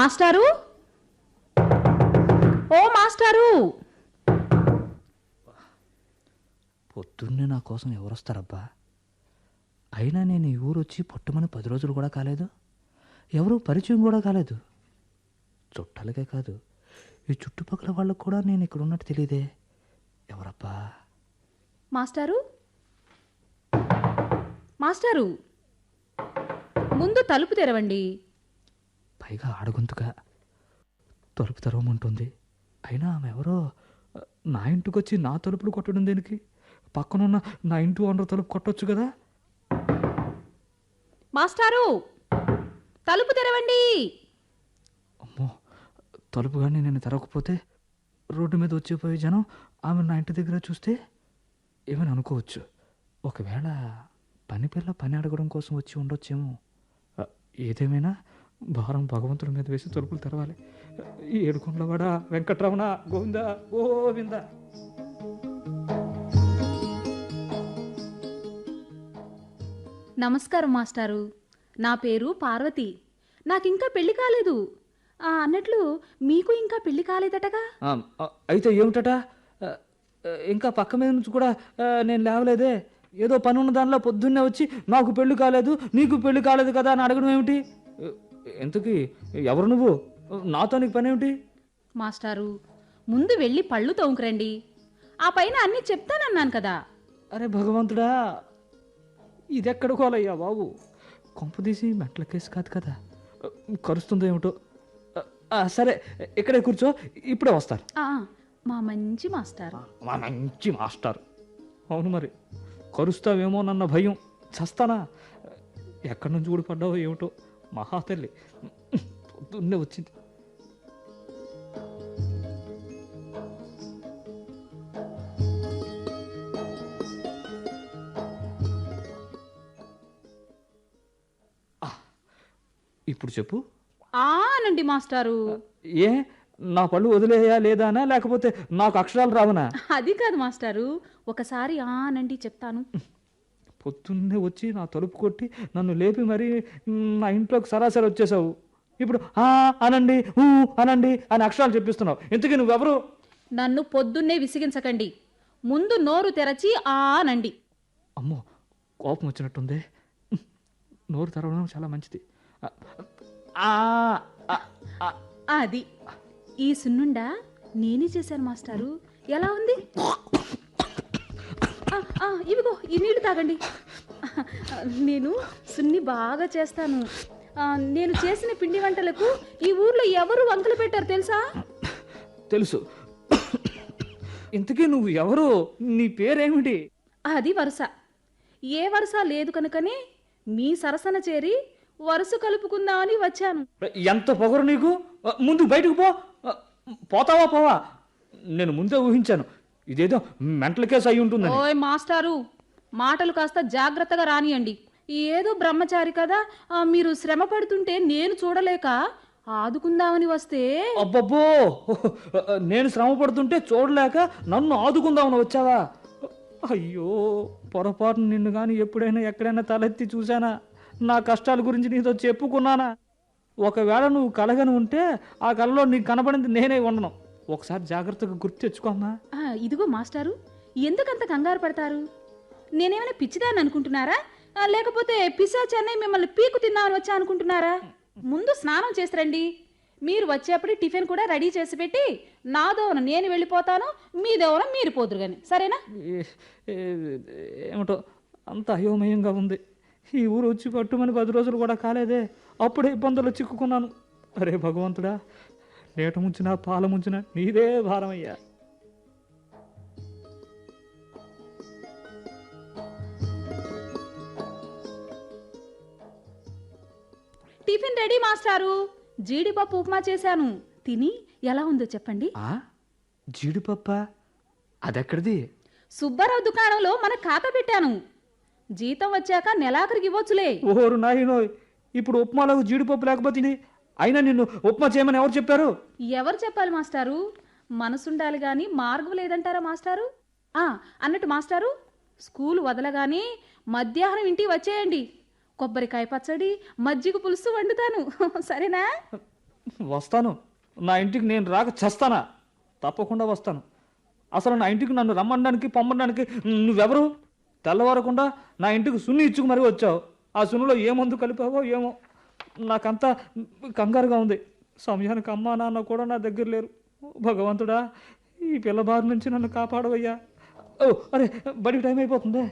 మాస్టారు? ఓ మాస్టారు! పొద్దున్నే నా కోసం ఎవరు వస్తారబ్బా అయినా నేను ఈ ఊరు వచ్చి పట్టుమని పది రోజులు కూడా కాలేదు. ఎవరు పరిచయం కూడా కాలేదు. చుట్టాలకే కాదు ఈ చుట్టుపక్కల వాళ్ళకు కూడా నేను ఇక్కడ ఉన్నట్టు తెలియదే ఎవరబ్బా? మాస్టారు? మాస్టారు! ముందు తలుపు తెరవండి. పైగా ఆడగొంతుగా తలుపు తెరవమంటుంది. అయినా ఆమె ఎవరో? నా ఇంటికి వచ్చి నా తలుపులు కొట్టడం దేనికి? పక్కనున్న నా ఇంటి ఓనర్ తలుపు కొట్టొచ్చు కదా? మాస్టారు! తలుపు తెరవండి! అమ్మో! తలుపు కానీ నేను తెరవకపోతే రోడ్డు మీద వచ్చేపోయే జనం ఆమె నా ఇంటి దగ్గర చూస్తే ఏమని అనుకోవచ్చు? ఒకవేళ పని పిల్ల పని అడగడం కోసం వచ్చి ఉండొచ్చేమో. ఏదేమైనా భారం భగవంతుడి మీద వేసి తలుపులు తెరవాలి. ఈ ఏడుకొండలవాడ వెంకట్రమణ గోవింద గోవింద. నమస్కారం మాస్టారు. నా పేరు పార్వతి. నాకింకా పెళ్ళి కాలేదు. ఆ, అన్నట్లు మీకు ఇంకా పెళ్ళి కాలేదటగా? అయితే ఏమిటట? ఇంకా పక్క మీద నుంచి కూడా నేను లేవలేదే. ఏదో పని ఉన్న దానిలో పొద్దున్నే వచ్చి నాకు పెళ్ళి కాలేదు నీకు పెళ్ళి కాలేదు కదా అని అడగడం ఏమిటి? ఎంతకి ఎవరు నువ్వు? నాతో నీకు పని ఏమిటి మాస్టారు ముందు వెళ్ళి పళ్ళు తోముకురండి. ఆ పైన అన్నీ చెప్తానన్నాను కదా. అరే భగవంతుడా ఇదెక్కడ కోలయ్యా బాబు? కొంప తీసి మెట్ల కేసు కాదు కదా. కరుస్తుందో ఏమిటో? సరే ఇక్కడే కూర్చో ఇప్పుడే వస్తారు. మా మంచి మాస్టారు. మా మంచి మాస్టర్. అవును మరి కరుస్తావేమోనన్న భయం చస్తానా? ఎక్కడి నుంచి ఊడిపడ్డావో ఏమిటో? మహాతల్లి. పొద్దున్నే వచ్చింది. ఇప్పుడు చెప్పు. ఆనండి మాస్టారు. ఏ నా పళ్ళు వదిలేయా లేదానా? లేకపోతే నాకు అక్షరాలు రావనా? అది కాదు మాస్టారు. ఒకసారి ఆనండి చెప్తాను. పొద్దున్నే వచ్చి నా తలుపు కొట్టి నన్ను లేపి మరి నా ఇంట్లోకి సరాసరి వచ్చేసావు. ఇప్పుడు ఆ అనండి ఊ అనండి అని అక్షరాలు చెప్పిస్తున్నావు. ఇంతకీ నువ్వెవరు? నన్ను పొద్దున్నే విసిగించకండి. ముందు నోరు తెరచి ఆనండి అమ్మో కోపం వచ్చినట్టుంది. నోరు తెరవడం చాలా మంచిది. ఆ, ఆ, ఆ, అది. ఈ సున్నుండా నేనే చేశాను మాస్టారు. ఎలా ఉంది? ఆ, ఆ, ఇవిగో ఈ నీళ్ళు తాగండి. నేను సున్ని బాగా చేస్తాను. నేను చేసిన పిండి వంటలకు ఈ ఊర్లో ఎవరు వంకలు పెట్టారు తెలుసా? తెలుసు. ఇంతకీ నువ్వు ఎవరు? నీ పేరేమిటి? అది వరుస. ఏ వరుస లేదు కనుకనే మీ సరసన చేరి వరుస కలుపుకుందామని వచ్చాను. ఎంత పొగరు నీకు? ముందు బయటకు పో. పోతావా పోవా? నేను ముందే ఊహించాను. ఇదేదో మెంటల్ కేసు అయి ఉంటుందని. ఓయ్ మాస్టారు మాటలు కాస్త జాగ్రత్తగా రానియండి. ఏదో బ్రహ్మచారి కదా మీరు శ్రమ పడుతుంటే నేను చూడలేక ఆదుకుందామని వస్తే. అబ్బబ్బో నేను శ్రమ పడుతుంటే చూడలేక నన్ను ఆదుకుందామని వచ్చావా? అయ్యో పొరపాటు నిన్ను కానీ ఎప్పుడైనా ఎక్కడైనా తలెత్తి చూశానా? నా కష్టాల గురించి నీతో చెప్పుకున్నానా? ఒకవేళ నువ్వు కలగని ఉంటే ఆ కలలో నీకు కనబడింది నేనే ఉండను. ఒకసారి జాగ్రత్తగా గుర్తు తెచ్చుకోమ్మా ఇదిగో మాస్టారు ఎందుకంత కంగారు పడతారు? నేనేమైనా పిచ్చిదాన్ని అనుకుంటున్నారా? లేకపోతే పిశాచాన్ని మిమ్మల్ని పీకు తిందామని వచ్చా అనుకుంటున్నారా? ముందు స్నానం చేసి రండి మీరు వచ్చేప్పుడు టిఫిన్ కూడా రెడీ చేసి పెట్టి నా దోవన నేను వెళ్ళిపోతాను మీ దోవన మీరు పోదురు కానీ సరేనా ఏమిటో అంత అయోమయంగా ఉంది. ఈ ఊరు వచ్చి పట్టుమని పది రోజులు కూడా కాలేదే. అప్పుడే ఇబ్బందులు చిక్కుకున్నాను. అరే భగవంతుడా నీట ముంచినా పాల ముంచినా నీదే భారమయ్యా. టిఫిన్ రెడీ మాస్టారు. జీడిపప్పు ఉప్మా చేశాను. తిని ఎలా ఉందో చెప్పండి. ఆ? జీడిపప్ప? అదెక్కడిది? సుబ్బారావు దుకాణంలో మన ఖాతా పెట్టాను. జీతం వచ్చాక నెలాఖరికి ఇవ్వచ్చులే. ఓహోరు నాయనోయ్ ఇప్పుడు ఉప్మాలో జీడిపప్పు లేకపోతే? అయినా నిన్ను ఉప్మా చేయమని ఎవరు చెప్పారు? ఎవరు చెప్పాలి మాస్టారు? మనసుండాలి గాని మార్గం లేదంటారా మాస్టారు? ఆ అన్నట్టు మాస్టారు స్కూల్ వదలగానే మధ్యాహ్నం ఇంటికి వచ్చేయండి. కొబ్బరికాయ పచ్చడి మజ్జిగ పులుసు వండుతాను. సరేనా? వస్తాను. నా ఇంటికి నేను రాక చస్తానా? తప్పకుండా వస్తాను. అసలు నా ఇంటికి నన్ను రమ్మనడానికి పొమ్మడానికి నువ్వెవరు? తెల్లవారకుండా నా ఇంటికి సున్ని ఇచ్చుకు మరీ వచ్చావు. ఆ సున్నులో ఏ మందు కలిపావో ఏమో. నాకంతా కంగారుగా ఉంది. సమయానికి అమ్మా నాన్న కూడా నా దగ్గర లేరు. భగవంతుడా ఈ పిల్ల బారి నుంచి నన్ను కాపాడవయ్యా. ఓ అరే బడికి టైం అయిపోతుందే.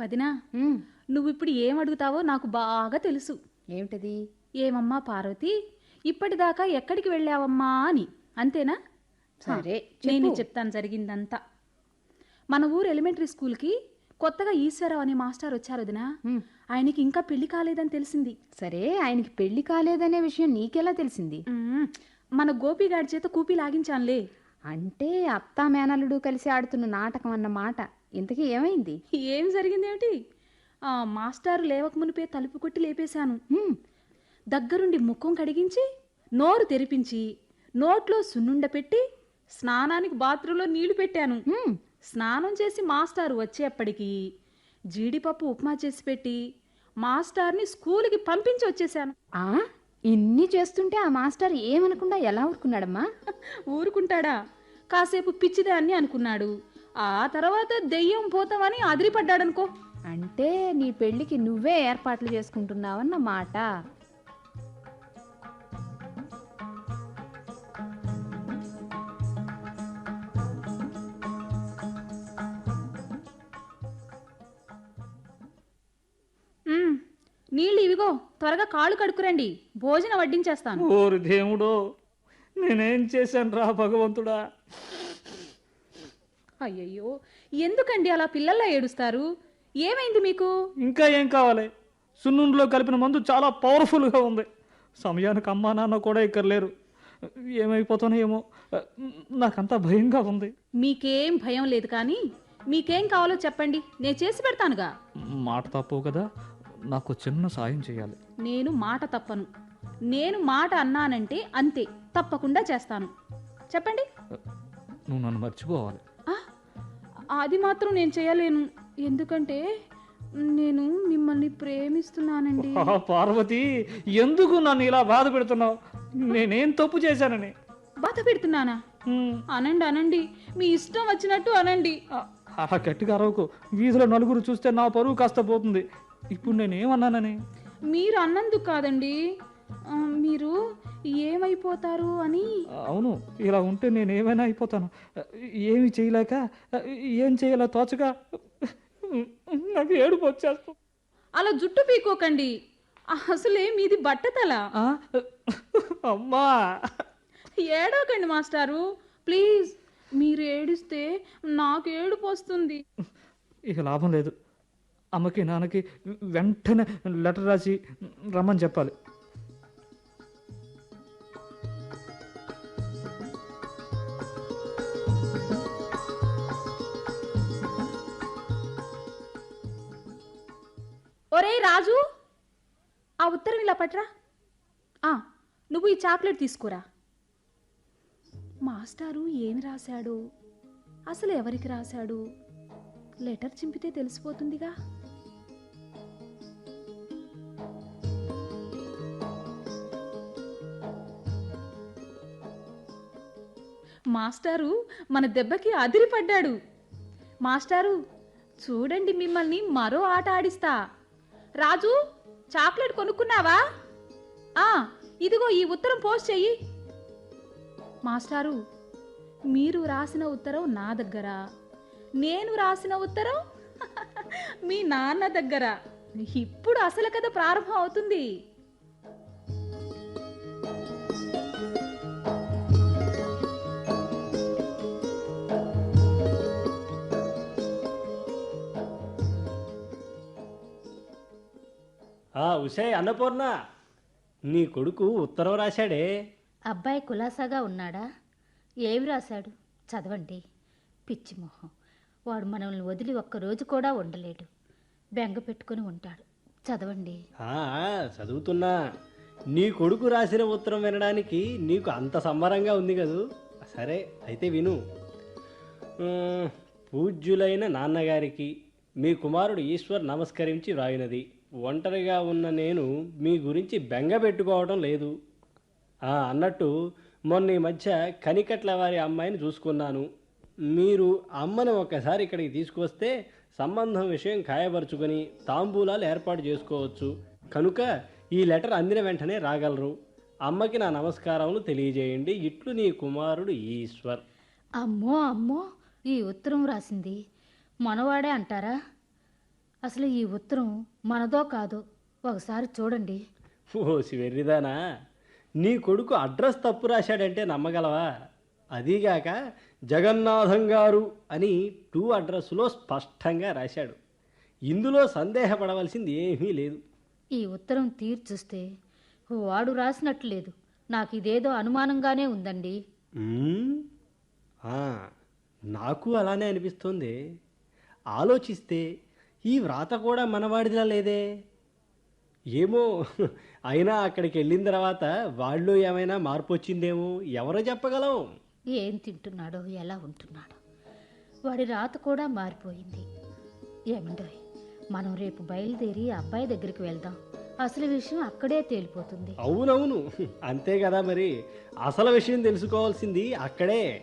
వదినా నువ్వు ఇప్పుడు ఏం అడుగుతావో నాకు బాగా తెలుసు. ఏమిటది? ఏమమ్మా పార్వతి? ఇప్పటిదాకా ఎక్కడికి వెళ్ళావమ్మా అని. అంతేనా? సరే నేను. చెప్తాను జరిగిందంతా. మన ఊరు ఎలిమెంటరీ స్కూల్కి కొత్తగా ఈశ్వరరావు అనే మాస్టర్ వచ్చారు వదినా. ఆయనకి ఇంకా పెళ్ళి కాలేదని తెలిసింది. సరే ఆయనకి పెళ్ళి కాలేదనే విషయం నీకెలా తెలిసింది. మన గోపిగాడి చేత కూపి లాగించానులే. అంటే అత్తా మేనల్లుడు కలిసి ఆడుతున్న నాటకం అన్నమాట. ఇంతకీ ఏమైంది? ఏం జరిగిందేమిటి? ఆ మాస్టారు లేవక మునిపే తలుపు కొట్టి లేపేశాను. దగ్గరుండి ముఖం కడిగించి నోరు తెరిపించి నోట్లో సున్నుండ పెట్టి స్నానానికి బాత్రూంలో నీళ్ళు పెట్టాను. స్నానం చేసి మాస్టారు వచ్చేప్పటికి జీడిపప్పు ఉప్మా చేసి పెట్టి మాస్టార్ని స్కూల్కి పంపించి వచ్చేసాను ఆ? ఇన్ని చేస్తుంటే ఆ మాస్టర్ ఏమనకుండా ఎలా ఊరుకున్నాడమ్మా? ఊరుకుంటాడా? కాసేపు పిచ్చిదే అని అనుకున్నాడు. ఆ తర్వాత దెయ్యం పోతామని అదిరిపడ్డాడనుకో. అంటే నీ పెళ్ళికి నువ్వే ఏర్పాట్లు చేసుకుంటున్నావన్న మాట. మ్మ్. నీళ్ళు ఇవిగో త్వరగా కాళ్ళు కడుక్కురండి. భోజనం వడ్డించేస్తాను. ఓరి దేవుడో నేనేం చేశాను రా భగవంతుడా? అయ్యయ్యో ఎందుకండి అలా పిల్లల్లా ఏడుస్తారు? ఏమైంది మీకు? ఇంకా ఏం కావాలి? సున్నుండిలో కలిపిన మందు చాలా పవర్ఫుల్గా ఉంది. సమయానికి అమ్మా నాన్న కూడా ఇక్కడ లేరు. ఏమైపోతానో ఏమో నాకంతా భయంగా ఉంది. మీకేం భయం లేదు కానీ మీకేం కావాలో చెప్పండి. నేను చేసి పెడతానుగా. మాట తప్పవు కదా నాకు చిన్న సాయం చేయాలి. నేను మాట తప్పను. నేను మాట అన్నానంటే అంతే తప్పకుండా చేస్తాను. చెప్పండి. నువ్వు నన్ను మర్చిపోవాలి. అది మాత్రం నేను చేయలేను. ఎందుకంటే నేను మిమ్మల్ని ప్రేమిస్తున్నానండి. పార్వతి ఎందుకు నన్ను ఇలా బాధ పెడుతున్నావు? నేనేం తప్పు చేశానని? బాధ పెడుతున్నానా. అనండి అనండి. మీ ఇష్టం వచ్చినట్టు అనండి. ఆ, అలా గట్టిగా అరవకు. వీధిలో నలుగురు చూస్తే నా పరువు కాస్త పోతుంది. ఇప్పుడు నేనేమన్నానని? మీరు అన్నందుకు కాదండి. మీరు ఏమైపోతారు అని? అవును ఇలా ఉంటే నేను ఏమైనా అయిపోతాను. ఏమి చేయలేక ఏం చేయాలో తోచగా నాకు ఏడుపు వచ్చేస్తుంది అలా జుట్టు పీకోకండి. అసలే మీది బట్టతల? అమ్మా. ఏడవకండి మాస్టారు. ప్లీజ్ మీరు ఏడిస్తే నాకు ఏడుపు వస్తుంది. ఇక లాభం లేదు. అమ్మకి నాన్నకి వెంటనే లెటర్ రాసి రమ్మని చెప్పాలి. ఒరేయ్ రాజు! ఆ ఉత్తరం ఇలా పట్రా. ఆ, నువ్వు ఈ చాక్లెట్ తీసుకురా. మాస్టారు ఏమి రాశాడు? అసలు ఎవరికి రాశాడు? లెటర్ చింపితే తెలిసిపోతుందిగా. మాస్టారు మన దెబ్బకి అదిరిపడ్డాడు. మాస్టారు చూడండి మిమ్మల్ని మరో ఆట ఆడిస్తా. రాజు చాక్లెట్ కొనుక్కున్నావా? ఆ ఇదిగో ఈ ఉత్తరం పోస్ట్ చెయ్యి. మాస్టారు మీరు రాసిన ఉత్తరం నా దగ్గర. నేను రాసిన ఉత్తరం మీ నాన్న దగ్గర. ఇప్పుడు అసలు కథ ప్రారంభం అవుతుంది. ఆ ఉషయ్ అన్నపూర్ణ. నీ కొడుకు ఉత్తరం రాశాడే? అబ్బాయి కులాసాగా ఉన్నాడా? ఏమి రాశాడు? చదవండి. పిచ్చి మొహం. వాడు మనల్ని వదిలి ఒక్కరోజు కూడా ఉండలేడు. బెంగ పెట్టుకుని ఉంటాడు. చదవండి. చదువుతున్నా. నీ కొడుకు రాసిన ఉత్తరం వినడానికి నీకు అంత సంబరంగా ఉంది కదూ? సరే అయితే విను. పూజ్యులైన నాన్నగారికి మీ కుమారుడు ఈశ్వర్ నమస్కరించి వ్రాయినది. ఒంటరిగా ఉన్న నేను మీ గురించి బెంగ పెట్టుకోవడం లేదు. అన్నట్టు మొన్న ఈ మధ్య కనికట్ల వారి అమ్మాయిని చూసుకున్నాను. మీరు అమ్మను ఒకసారి ఇక్కడికి తీసుకొస్తే సంబంధం విషయం ఖాయపరుచుకొని తాంబూలాలు ఏర్పాటు చేసుకోవచ్చు. కనుక ఈ లెటర్ అందిన వెంటనే రాగలరు. అమ్మకి నా నమస్కారములు తెలియజేయండి. ఇట్లు నీ కుమారుడు ఈశ్వర్. అమ్మో అమ్మో ఈ ఉత్తరం రాసింది. మనవాడే అంటారా? అసలు ఈ ఉత్తరం మనదో కాదో ఒకసారి చూడండి. ఓసి వెర్రిదానా నీ కొడుకు అడ్రస్ తప్పు రాశాడంటే నమ్మగలవా? అదీగాక జగన్నాథం గారు అని టూ అడ్రస్లో స్పష్టంగా రాశాడు. ఇందులో సందేహపడవలసింది ఏమీ లేదు. ఈ ఉత్తరం తీర్చుస్తే వాడు రాసినట్లు లేదు. నాకు ఇదేదో అనుమానంగానే ఉందండి. నాకు అలానే అనిపిస్తుంది. ఆలోచిస్తే ఈ వ్రాత కూడా మనవాడిదిలా లేదే? ఏమో అయినా అక్కడికి వెళ్ళిన తర్వాత వాళ్ళు ఏమైనా మార్పు వచ్చిందేమో ఎవరో చెప్పగలం. ఏం తింటున్నాడో ఎలా ఉంటున్నాడో. వాడి రాత కూడా మారిపోయింది. ఏమండోయ్ మనం రేపు బయలుదేరి అబ్బాయి దగ్గరికి వెళ్దాం. అసలు విషయం అక్కడే తేలిపోతుంది. అవునవును అంతే కదా మరి. అసలు విషయం తెలుసుకోవాల్సింది అక్కడే.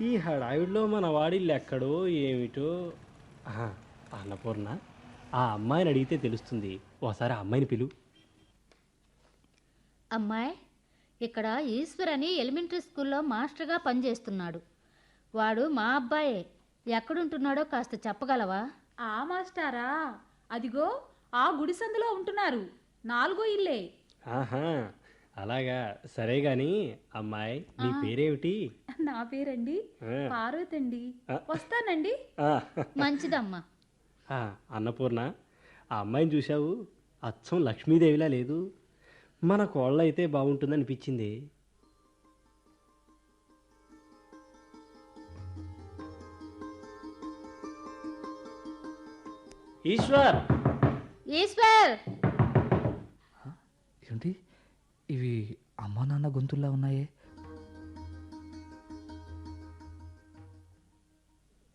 ఈ హడావిడిలో మన వాడిల్లు ఎక్కడో ఏమిటో? ఆహా, అన్నపూర్ణ ఆ అమ్మాయిని అడిగితే తెలుస్తుంది. ఒకసారి ఆ అమ్మాయిని పిలు. అమ్మాయి ఇక్కడ ఈశ్వర్ అని ఎలిమెంటరీ స్కూల్లో మాస్టర్గా పనిచేస్తున్నాడు. వాడు మా అబ్బాయే. ఎక్కడుంటున్నాడో కాస్త చెప్పగలవా? ఆ మాస్టారా? అదిగో ఆ గుడిసందులో ఉంటున్నారు. నాలుగో ఇల్లే. ఆహా అలాగా. సరే గాని అమ్మాయి నీ పేరేమిటి? నా పేరండి పార్వతి అండి. వస్తానండి. మంచిదమ్మా. ఆ, అన్నపూర్ణ ఆ అమ్మాయిని చూశావు? అచ్చం లక్ష్మీదేవిలా లేదు. మన కోళ్ళ అయితే బాగుంటుంది అనిపించింది ఈశ్వర్! ఈశ్వర్ ఏంటి? ఇవి అమ్మా నాన్న గొంతుల్లా ఉన్నాయే?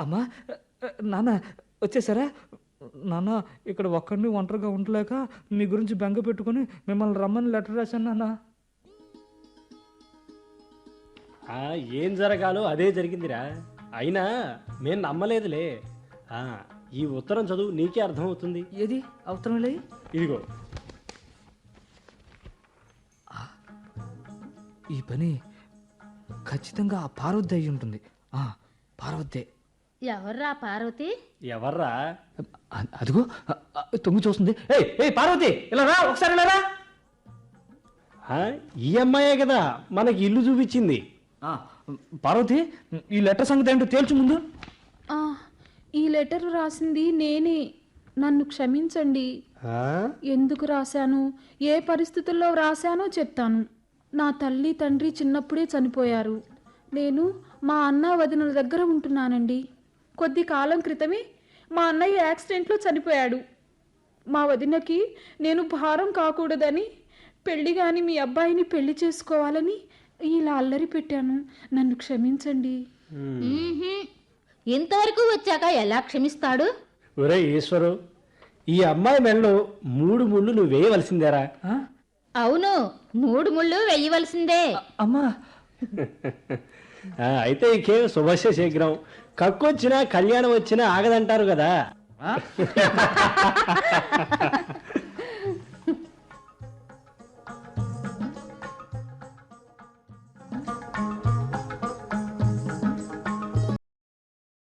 అమ్మా నాన్న వచ్చేసారా? నాన్న ఇక్కడ ఒక్కడిని ఒంటరిగా ఉండలేక మీ గురించి బెంగ పెట్టుకుని మిమ్మల్ని రమ్మని లెటర్ రాశాను నాన్న. ఏం జరగాలో అదే జరిగిందిరా. అయినా మేము నమ్మలేదులే. ఈ ఉత్తరం చదువు నీకే అర్థమవుతుంది. ఏది? అవసరం లే ఇదిగో ఈ పని ఖచ్చితంగా ఆ పార్వతి అయి ఉంటుంది. ఆ, పార్వతే. ఎవర్రా పార్వతి? ఎవర్రా? అదిగో తొంగి చూస్తుంది. ఏయ్ ఏయ్ పార్వతి ఇలా రా ఒకసారి ఇలా రా. ఈ అమ్మాయే కదా మనకి ఇల్లు చూపించింది. ఆ, పార్వతి ఈ లెటర్ సంగతి ఏంటో తేల్చు ముందు. ఆ, ఈ లెటర్ రాసింది నేనే. నన్ను క్షమించండి. ఆ? ఎందుకు రాశాను? ఏ పరిస్థితుల్లో రాశానో చెప్తాను. నా తల్లి తండ్రి చిన్నప్పుడే చనిపోయారు. నేను మా అన్న వదినల దగ్గర ఉంటున్నానండి. కొద్ది కాలం క్రితమే మా అన్నయ్య యాక్సిడెంట్లో చనిపోయాడు. మా వదినకి నేను భారం కాకూడదని పెళ్ళి గాని మీ అబ్బాయిని పెళ్ళి చేసుకోవాలని ఇలా అల్లరి పెట్టాను. నన్ను క్షమించండి. ఇంతవరకు వచ్చాక ఎలా క్షమిస్తాడు? ఒరే ఈశ్వరు ఈ అమ్మాయి మెడలో మూడు ముళ్ళు నువ్వు వేయవలసిందేరా? అవును మూడు ముళ్ళు వెయ్యవలసిందే అమ్మా. అయితే ఇంకేం శుభస్య శీఘ్రం. కక్కొచ్చినా కళ్యాణం వచ్చినా ఆగదంటారు కదా?